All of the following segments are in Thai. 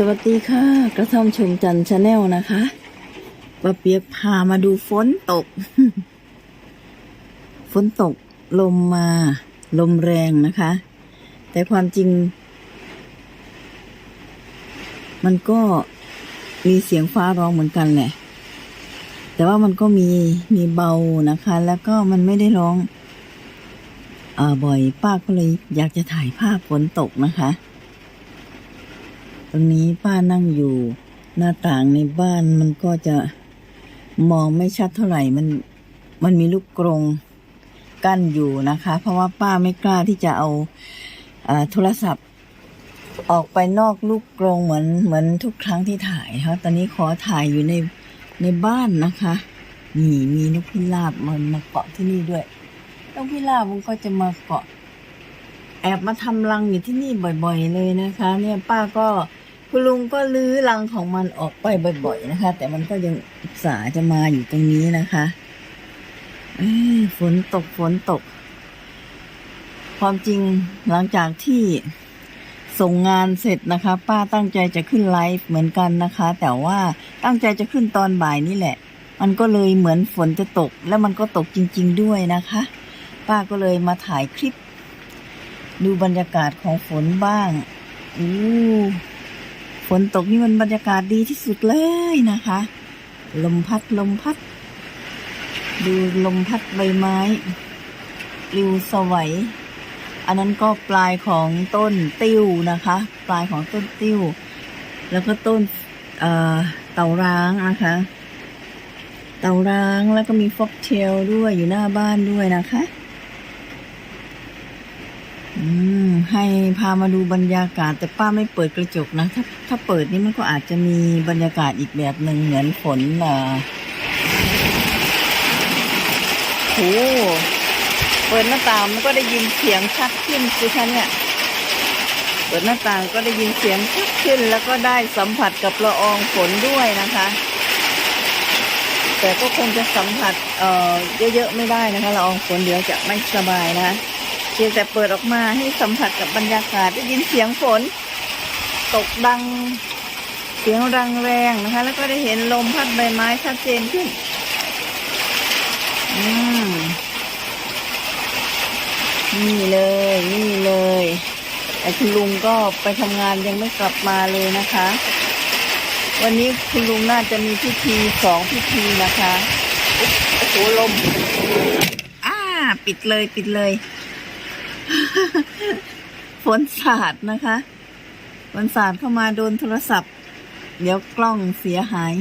สวัสดีค่ะ กระท่อมชมจันชาแนลนะคะป้าเปียกพามาดูฝนตก ฝนตกลมมา ลมแรงนะคะ แต่ความจริง มันก็มีเสียงฟ้าร้องเหมือนกันแหละ แต่ว่ามันก็มีมีเบานะคะ แล้วก็มันไม่ได้ร้องอ่อบ่อยป้าก็เลยอยากจะถ่ายภาพฝนตกนะคะ รงนี้ป้านั่งอยู่ หน้าต่างในบ้านมันก็จะมองไม่ชัดเท่าไหร่มันมันมีลูกกรงกั้นอยู่นะคะ เพราะว่าป้าไม่กล้าที่จะเอาอาโทรศัพท์ ออกไปนอกลูกกรงเหมือนเหมือนทุกครั้งที่ถ่ายค่ะตอนนี้ขอถ่ายอยู่ในในบ้านนะคะนี่มีนกพิราบมันมาเกาะที่นี่ด้วยนกพิราบมันก็จะมาเกาะ แอบมาทำรังอยู่ที่นี่บ่อย ๆ เลยนะคะ เนี่ยป้าก็ คุณลุงก็ลื้อรังของมันออกไปบ่อย ๆ นะคะ แต่มันก็ยังอุตส่าห์จะมาอยู่ตรงนี้นะคะฝนตกฝนตก ความจริงหลังจากที่ส่งงานเสร็จนะคะ ป้าตั้งใจจะขึ้นไลฟ์เหมือนกันนะคะ แต่ว่าตั้งใจจะขึ้นตอนบ่ายนี่แหละ มันก็เลยเหมือนฝนจะตก แล้วมันก็ตกจริง ๆ ด้วยนะคะ ป้าก็เลยมาถ่ายคลิป ดูบรรยากาศของฝนบ้างอู้ ฝนตกนี่มันบรรยากาศดีที่สุดเลยนะคะ ลมพัดลมพัด ดูลมพัดใบไม้ปลิวสวัย อันนั้นก็ปลายของต้นติ้วนะคะ ปลายของต้นติ้ว แล้วก็ต้นเเต่าร้างนะคะ เต่าร้างแล้วก็มีฟอกเทลด้วยอยู่หน้าบ้านด้วยนะคะ อืมให้พามาดูบรรยากาศ แต่ป้าไม่เปิดกระจกนะถ้าถ้าเปิดนี่มันก็อาจจะมีบรรยากาศอีกแบบหนึ่งเหมือนฝนอ่าโหเปิดหน้าต่างมันก็ได้ยินเสียงชัดขึ้นสิคะเนี่ยเปิดหน้าต่างก็ได้ยินเสียงชัดขึ้น แล้วก็ได้สัมผัสกับละอองฝนด้วยนะคะ แต่ก็คงจะสัมผัสเอ่อเยอะๆไม่ได้นะคะละอองฝนเดี๋ยวจะไม่สบายนะ เพียงแต่เปิดออกมาให้สัมผัสกับบรรยากาศได้ยินเสียงฝน ตกดังเสียงรังแรงนะคะ แล้วก็ได้เห็นลมพัดใบไม้ชัดเจนขึ้น อืมนี่เลย นี่เลยไอ้คุณลุงก็ไปทำงานยังไม่กลับมาเลยนะคะ วันนี้คุณลุงน่าจะมีพิธีสองพิธีนะคะอุ๊ยโอ้โหลม อ่า ปิดเลยปิดเลย ฝนสาดนะคะฝนสาดเข้ามาโดนโทรศัพท์ เดี๋ยวกล้องเสียหาย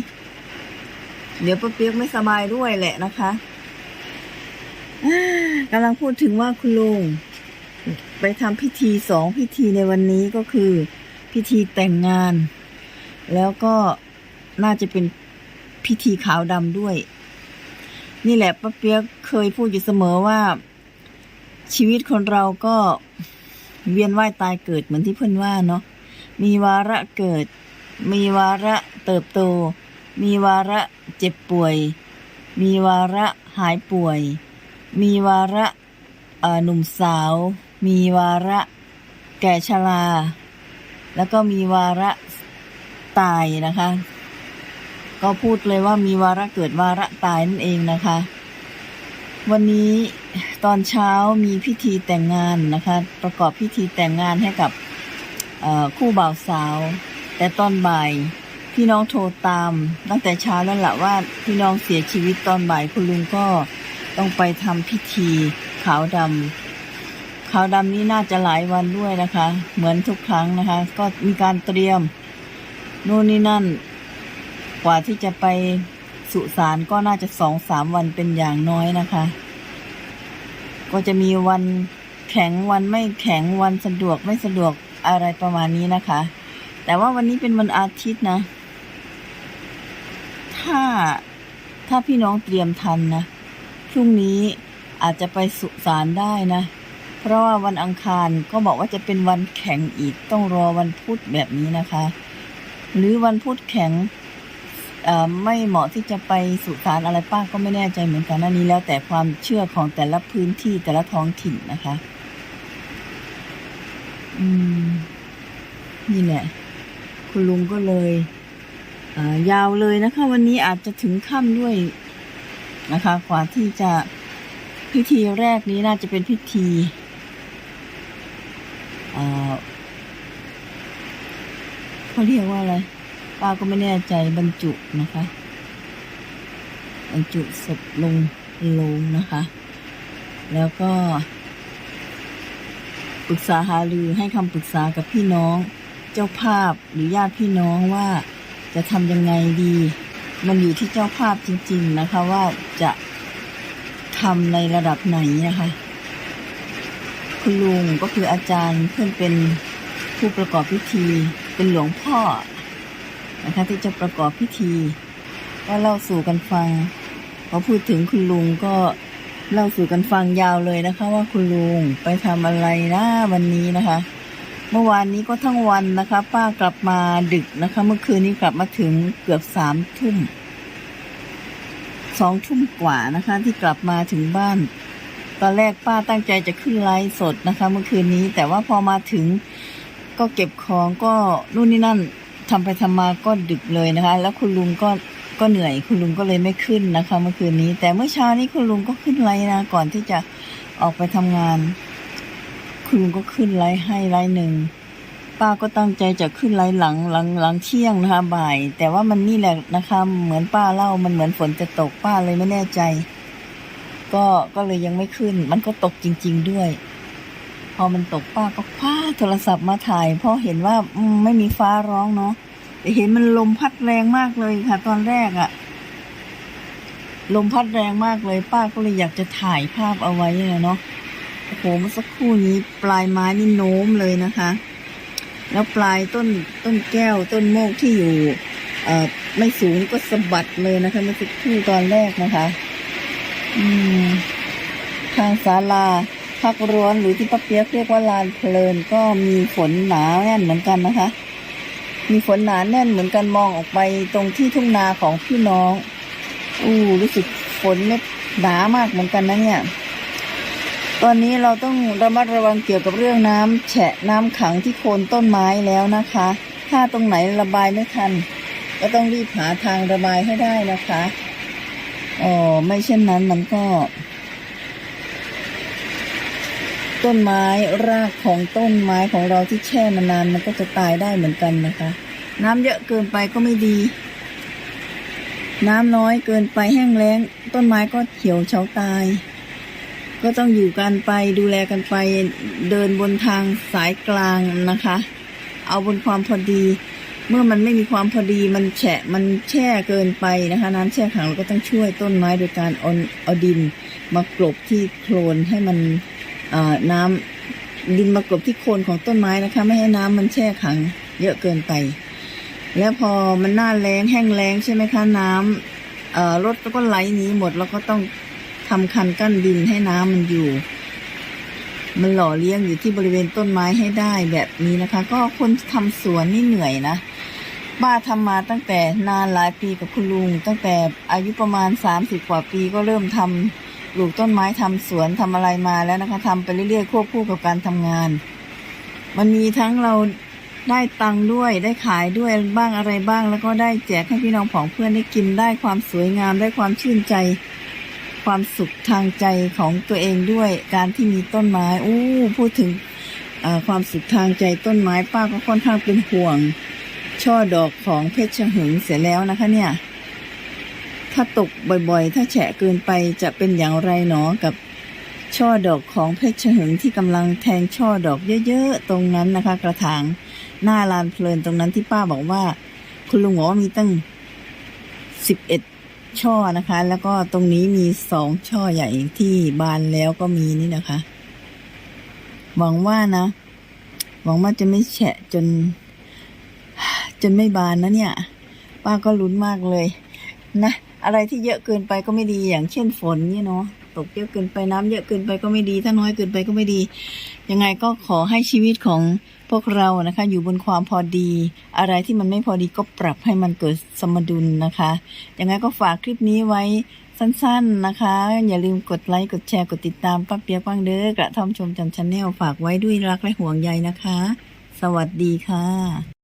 เดี๋ยวป้าเปียกไม่สบายด้วยแหละนะคะกำลังพูดถึงว่าคุณลุงไปทำพิธีสองพิธีในวันนี้ก็คือ พิธีแต่งงาน แล้วก็น่าจะเป็นพิธีขาวดำด้วย นี่แหละป้าเปียกเคยพูดอยู่เสมอว่า ชีวิตคนเราก็เวียนว่ายตายเกิดเหมือนที่เพื่อนว่าเนาะมีวาระเกิด มีวาระเติบโต มีวาระเจ็บป่วย มีวาระหายป่วย มีวาระหนุ่มสาว มีวาระแก่ชราแล้วก็มีวาระตายนะคะ ก็พูดเลยว่ามีวาระเกิดวาระตายนั่นเองนะคะ วันนี้ตอนเช้ามีพิธีแต่งงานนะคะ ประกอบพิธีแต่งงานให้กับคู่บ่าวสาว แต่ตอนบ่ายพี่น้องโทรตาม ตั้งแต่เช้าแล้วละว่าพี่น้องเสียชีวิตตอนบ่ายคุณลุงก็ต้องไปทำพิธีขาวดำขาวดำนี้น่าจะหลายวันด้วยนะคะ เหมือนทุกครั้งนะคะ ก็มีการเตรียมนู่นนี่นั่น กว่าที่จะไป สุสานก็น่าจะสองสามวันเป็นอย่างน้อยนะคะ ก็จะมีวันแข็งวันไม่แข็งวันสะดวกไม่สะดวกอะไรประมาณนี้นะคะ แต่ว่าวันนี้เป็นวันอาทิตย์นะ ถ้าถ้าพี่น้องเตรียมทันนะพรุ่งนี้อาจจะไปสุสานได้นะ เพราะว่าวันอังคารก็บอกว่าจะเป็นวันแข็งอีกต้องรอวันพุธแบบนี้นะคะ หรือวันพุธแข็ง ไม่เหมาะที่จะไปสุสานอะไรป้าก็ไม่แน่ใจเหมือนกันอันนี้แล้วแต่ความเชื่อของแต่ละพื้นที่แต่ละท้องถิ่นนะคะ อืม นี่แหละ คุณลุงก็เลยยาวเลยนะคะ วันนี้อาจจะถึงค่ำด้วยนะคะกว่าที่จะพิธีแรกนี้น่าจะเป็นพิธีเขาเรียกว่าอะไร ป้าก็ไม่แน่ใจบรรจุนะคะ บรรจุศพลงโลงนะคะ แล้วก็ปรึกษาหารือให้คำปรึกษากับพี่น้องเจ้าภาพหรือญาติพี่น้องว่าจะทำยังไงดี มันอยู่ที่เจ้าภาพจริง ๆนะคะ ว่าจะทำในระดับไหนนะคะคุณลุงก็คืออาจารย์เพื่อนเป็นผู้ประกอบพิธีเป็นหลวงพ่อ นะคะ ที่จะประกอบพิธี ก็เล่าสู่กันฟังพอพูดถึงคุณลุงก็เล่าสู่กันฟังยาวเลยนะคะ ว่าคุณลุงไปทำอะไรนะวันนี้นะคะ เมื่อวานนี้ก็ทั้งวันนะคะ ป้ากลับมาดึกนะคะ เมื่อคืนนี้กลับมาถึงเกือบสามทุ่มสองทุ่มกว่านะคะ ที่กลับมาถึงบ้าน ตอนแรกป้าตั้งใจจะขึ้นไลฟ์สดนะคะ เมื่อคืนนี้ แต่ว่าพอมาถึงก็เก็บของก็นู่นนี่นั่น ทำไปทำมาก็ดึกเลยนะคะ แล้วคุณลุงก็ก็เหนื่อย คุณลุงก็เลยไม่ขึ้นนะคะ เมื่อคืนนี้ แต่เมื่อเช้านี้คุณลุงก็ขึ้นไลฟ์นะก่อนที่จะออกไปทำงาน คุณลุงก็ขึ้นไลฟ์ให้ไลฟ์หนึ่งป้าก็ตั้งใจจะขึ้นไลฟ์หลังหลังหลังเที่ยงนะคะ บ่าย แต่ว่ามันนี่แหละนะคะ เหมือนป้าเล่ามันเหมือนฝนจะตกป้าเลยไม่แน่ใจ ก็ก็เลยยังไม่ขึ้น มันก็ตกจริง ๆด้วย พอมันตกป้าก็คว้าโทรศัพท์มาถ่าย เพราะเห็นว่าไม่มีฟ้าร้องเนาะแต่เห็นมันลมพัดแรงมากเลยค่ะ ตอนแรกอะลมพัดแรงมากเลย ป้าก็เลยอยากจะถ่ายภาพเอาไว้เลยเนาะโอ้โหเมื่อสักครู่นี้ปลายไม้นี่โน้มเลยนะคะ แล้วปลายต้นต้นแก้วต้นโมกที่อยู่เอ่อไม่สูงก็สะบัดเลยนะคะเมื่อสักครู่ตอนแรกนะคะ อืมทางศาลา พักร้อนหรือที่ป้าเปียกเรียกว่าลานเพลินก็มีฝนหนาแน่นเหมือนกันนะคะ มีฝนหนาแน่นเหมือนกันมองออกไปตรงที่ทุ่งนาของพี่น้องอู้รู้สึกฝนเม็ดหนามากเหมือนกันนะเนี่ย ตอนนี้เราต้องระมัดระวังเกี่ยวกับเรื่องน้ำแฉะน้ำขังที่โคนต้นไม้แล้วนะคะ ถ้าตรงไหนระบายไม่ทัน ก็ต้องรีบหาทางระบายให้ได้นะคะอ๋อไม่เช่นนั้นมันก็ ต้นไม้รากของต้นไม้ของเราที่แช่มานานมันก็จะตายได้เหมือนกันนะคะ น้ำเยอะเกินไปก็ไม่ดี น้ำน้อยเกินไปแห้งแล้ง ต้นไม้ก็เขียวเฉาตาย ก็ต้องอยู่กันไปดูแลกันไปเดินบนทางสายกลางนะคะ เอาบนความพอดี เมื่อมันไม่มีความพอดีมันแฉะมันแช่เกินไปนะคะ น้ำแช่ขังเราก็ต้องช่วยต้นไม้โดยการเอาดินมากลบที่โคลนให้มัน น้ำดินมากลบที่โคนของต้นไม้นะคะ ไม่ให้น้ำมันแช่ขัง เยอะเกินไป แล้วพอมันหน้าแล้งแห้งแล้งใช่ไหมคะน้ำเอ่อรถก็ไหลหนีหมดเราก็ต้องทำคันกั้นดินให้น้ำมันอยู่ มันหล่อเลี้ยงอยู่ที่บริเวณต้นไม้ให้ได้แบบนี้นะคะ ก็คนทำสวนนี่เหนื่อยนะป้าทำมาตั้งแต่นานหลายปีกับคุณลุง ตั้งแต่อายุประมาณสามสิบกว่าปีก็เริ่มทำป ลูกต้นไม้ทำสวนทำอะไรมาแล้วนะคะทำไปเรื่อยๆควบคู่กับการทำงาน มันมีทั้งเราได้ตังค์ด้วยได้ขายด้วยบ้างอะไรบ้าง แล้วก็ได้แจกให้พี่น้องของเพื่อนได้กินได้ความสวยงามได้ความชื่นใจ ความสุขทางใจของตัวเองด้วย การที่มีต้นไม้อู้พูดถึงความสุขทางใจต้นไม้ป้าก็ค่อนข้างเป็นห่วง ช่อดอกของเพชรหึงเสียแล้วนะคะเนี่ย ถ้าตกบ่อยๆ ถ้าแฉะเกินไปจะเป็นอย่างไรหนอกับช่อดอกของเพชรหึงที่กำลังแทงช่อดอกเยอะๆ ตรงนั้นนะคะ กระถางหน้าลานเพลินตรงนั้นที่ป้าบอกว่า คุณลุงบอกว่ามีตั้งสิบเอ็ดช่อนะคะ แล้วก็ตรงนี้มีสองช่อใหญ่ที่บานแล้วก็มีนี่นะคะ หวังว่านะ หวังว่าจะไม่แฉะจน จนไม่บานนะเนี่ย ป้าก็ลุ้นมากเลยนะ อะไรที่เยอะเกินไปก็ไม่ดีอย่างเช่นฝนเนี่ยเนาะตกเยอะเกินไปน้ำเยอะเกินไปก็ไม่ดี ถ้าน้อยเกินไปก็ไม่ดี ยังไงก็ขอให้ชีวิตของพวกเรานะคะ อยู่บนความพอดี อะไรที่มันไม่พอดีก็ปรับให้มันเกิดสมดุลนะคะ ยังไงก็ฝากคลิปนี้ไว้สั้นๆนะคะ อย่าลืมกดไลค์กดแชร์กดติดตามป้าเปียกบ้างเด้อกระท่อมชมจันชาแนลฝากไว้ด้วยรักและห่วงใยนะคะ สวัสดีค่ะ